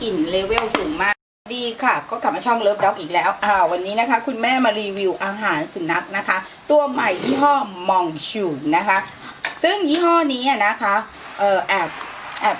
กลิ่นเลเวลสูงมาก ดีค่ะ ก็กลับมาช่องเลิฟด็อกอีกแล้วอ่าวันนี้นะคะ คุณแม่มารีวิวอาหารสุนัขนะคะ ตัวใหม่ยี่ห้อมองชูนะคะ ซึ่งยี่ห้อนี้นะคะเออแอบแอบ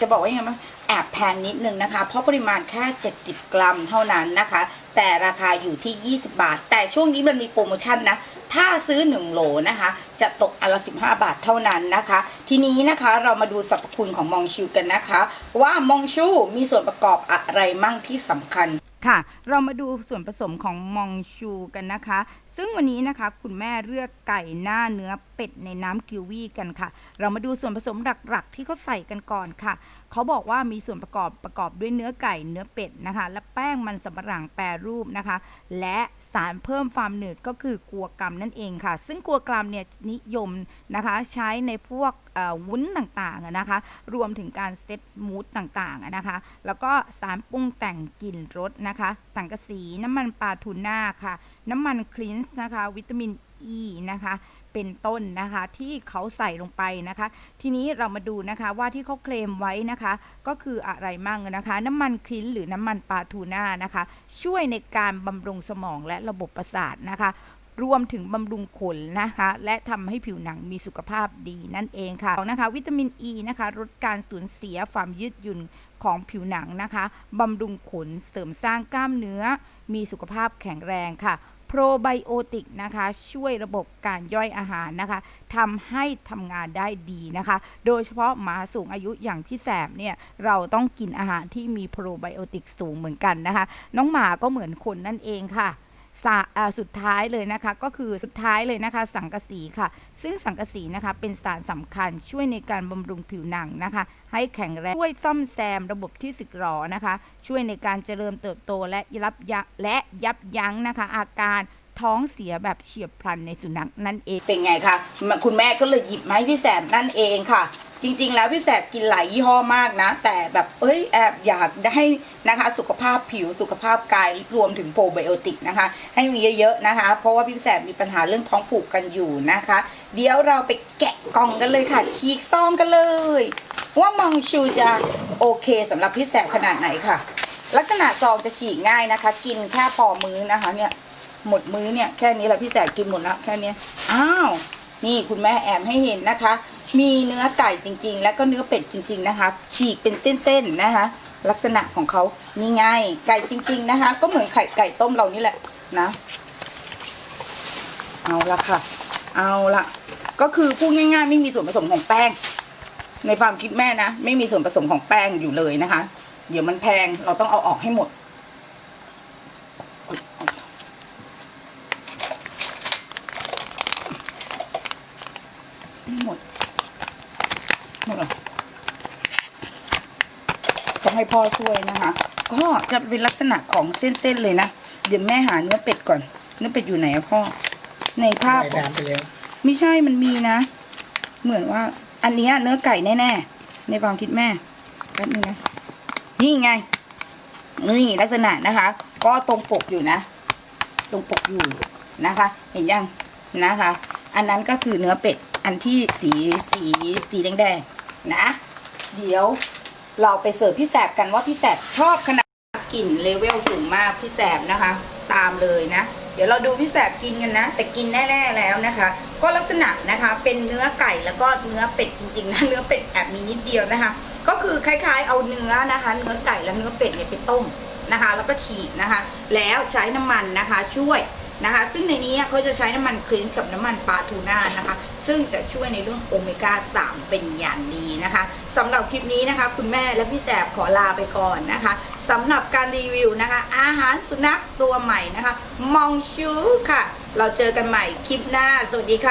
จะบอกว่ายังไงมั้ยแอบแพงนิดนึงนะคะ เพราะปริมาณแค่ 70 กรัมเท่านั้นนะคะ แต่ราคาอยู่ที่ 20 บาท แต่ช่วงนี้มันมีโปรโมชั่นนะ ถ้าซื้อ 1 โหลนะคะ จะตกอันละ 15 บาทเท่านั้นนะคะ ทีนี้นะคะเรามาดูสรรพคุณของมองชูกันนะคะ ว่ามองชูมีส่วนประกอบอะไรมั่งที่สำคัญ ค่ะ เรามาดูส่วนผสมของมองชูกันนะคะ ซึ่งวันนี้นะคะคุณแม่เลือกไก่หน้าเนื้อเป็ดในน้ำกิววี่กันค่ะ เรามาดูส่วนผสมหลักๆ ที่เขาใส่กันก่อนค่ะ เขาบอกว่ามีส่วนประกอบประกอบด้วยเนื้อไก่เนื้อเป็ดนะคะ และแป้งมันสำปะหลังแปรรูปนะคะ และสารเพิ่มความหนืดก็คือกัวกรัมนั่นเองค่ะ ซึ่งกัวกรัมเนี่ยนิยมนะคะใช้ในพวกวุ้นต่างๆนะคะ รวมถึงการเซตมูดต่างๆนะคะ แล้วก็สารปรุงแต่งกลิ่นรสนะคะ สังกะสีน้ำมันปลาทูน่าค่ะ น้ำมันคลีนส์นะคะ วิตามินอ e ีนะคะเป็นต้นนะคะที่เขาใส่ลงไปนะคะ ทีนี้เรามาดูนะคะว่าที่เขาเคลมไว้นะคะ ก็คืออะไรมั่งนะคะ น้ำมันคลีนหรือน้ำมันปลาทูน่านะคะ ช่วยในการบำรุงสมองและระบบประสาทนะคะ รวมถึงบำรุงขนนะคะ และทำให้ผิวหนังมีสุขภาพดีนั่นเองค่ะนะคะ วิตามินอ e ีนะคะลดการสูญเสียความยืดหยุ่นของผิวหนังนะคะบำรุงขนเสริมสร้างกล้ามเนื้อ มีสุขภาพแข็งแรงค่ะโปรไบโอติกนะคะช่วยระบบการย่อยอาหารนะคะทำให้ทำงานได้ดีนะคะ โดยเฉพาะหมาสูงอายุอย่างพี่แสบเนี่ยเราต้องกินอาหารที่มีโปรไบโอติกสูงเหมือนกันนะคะ น้องหมาก็เหมือนคนนั่นเองค่ะ ส,สุดท้ายเลยนะคะก็คือสุดท้ายเลยนะคะสังกะสีค่ะ ซึ่งสังกะสีนะคะเป็นสารสำคัญช่วยในการบำรุงผิวหนังนะคะ ให้แข็งแรงช่วยซ่อมแซมระบบที่สึกหรอนะคะ ช่วยในการเจริญเติบโตและยับยั้งและยับยั้งนะคะ อาการท้องเสียแบบเฉียบพลันในสุนัขนั่นเองเป็นไงคะคุณแม่ก็เลยหยิบมาให้พี่แสบนั่นเองค่ะ จริง ๆ แล้วพี่แสบกินหลายยี่ห้อมากนะ แต่แบบเอ้ยแอบอยากได้นะคะสุขภาพผิวสุขภาพกายรวมถึงโปรไบโอติกนะคะ ให้มีเยอะๆนะคะ เพราะว่าพี่แสบมีปัญหาเรื่องท้องผูกกันอยู่นะคะ เดี๋ยวเราไปแกะกล่องกันเลยค่ะ ฉีกซองกันเลย ว่ามองชูจะโอเคสำหรับพี่แสบขนาดไหนค่ะ ลักษณะซองจะฉีกง่ายนะคะ กินแค่พอมื้อนะคะเนี่ยหมดมื้อเนี่ยแค่นี้แหละพี่แสบกินหมดแล้วแค่นี้อ้าวนี่คุณแม่แอมให้เห็นนะคะ มีเนื้อไก่จริง ๆ แล้วก็เนื้อเป็ดจริง ๆนะคะ ฉีกเป็นเส้นๆนะคะ ลักษณะของเขานี่ไงไก่จริง ๆนะคะ ก็เหมือนไข่ไก่ต้มเรานี่แหละนะ เอาละค่ะ เอาละก็คือพูดง่าย ๆ ไม่มีส่วนผสมของแป้ง ในความคิดแม่นะไม่มีส่วนผสมของแป้งอยู่เลยนะคะ เดี๋ยวมันแพงเราต้องเอาออกให้หมดหมด ต้องให้พ่อช่วยนะคะ ก็จะเป็นลักษณะของเส้นๆเลยนะ เดี๋ยวแม่หาเนื้อเป็ดก่อน เนื้อเป็ดอยู่ไหนอะพ่อ ในภาพได้น้ำไปแล้วไม่ใช่มันมีนะ เหมือนว่า อันเนี้ยเนื้อไก่แน่ๆ ในความคิดแม่แป๊บนึงนะนี่ไง นี่ลักษณะนะคะ ก็ตรงปกอยู่นะ ตรงปกอยู่นะคะ เห็นยังนะคะ อันนั้นก็คือเนื้อเป็ด อันที่สีสีสีแดงๆนะ เดี๋ยวเราไปเสิร์ฟพี่แสบกันว่าพี่แสบชอบขนาดกลิ่นเลเวลสูงมากพี่แสบนะคะ ตามเลยนะ เดี๋ยวเราดูพี่แสบกินกันนะ แต่กินแน่ๆแล้วนะคะ ก็ลักษณะนะคะเป็นเนื้อไก่แล้วก็เนื้อเป็ดจริงๆนะเนื้อเป็ดแอบมีนิดเดียวนะคะ ก็คือคล้ายๆเอาเนื้อนะคะ เนื้อไก่และเนื้อเป็ดเนี่ยไปต้มนะคะ แล้วก็ฉีกนะคะ แล้วใช้น้ำมันนะคะ ช่วย นะคะ ซึ่งในนี้เขาจะใช้น้ำมันคลีนกับน้ำมันปลาทูน่านะคะ ซึ่งจะช่วยในเรื่องโอเมก้า 3 เป็นอย่างดีนะคะสำหรับคลิปนี้นะคะ คุณแม่และพี่แสบขอลาไปก่อนนะคะสำหรับการรีวิวนะคะ อาหารสุนัขตัวใหม่นะคะ มองชูค่ะ เราเจอกันใหม่คลิปหน้า สวัสดีค่ะ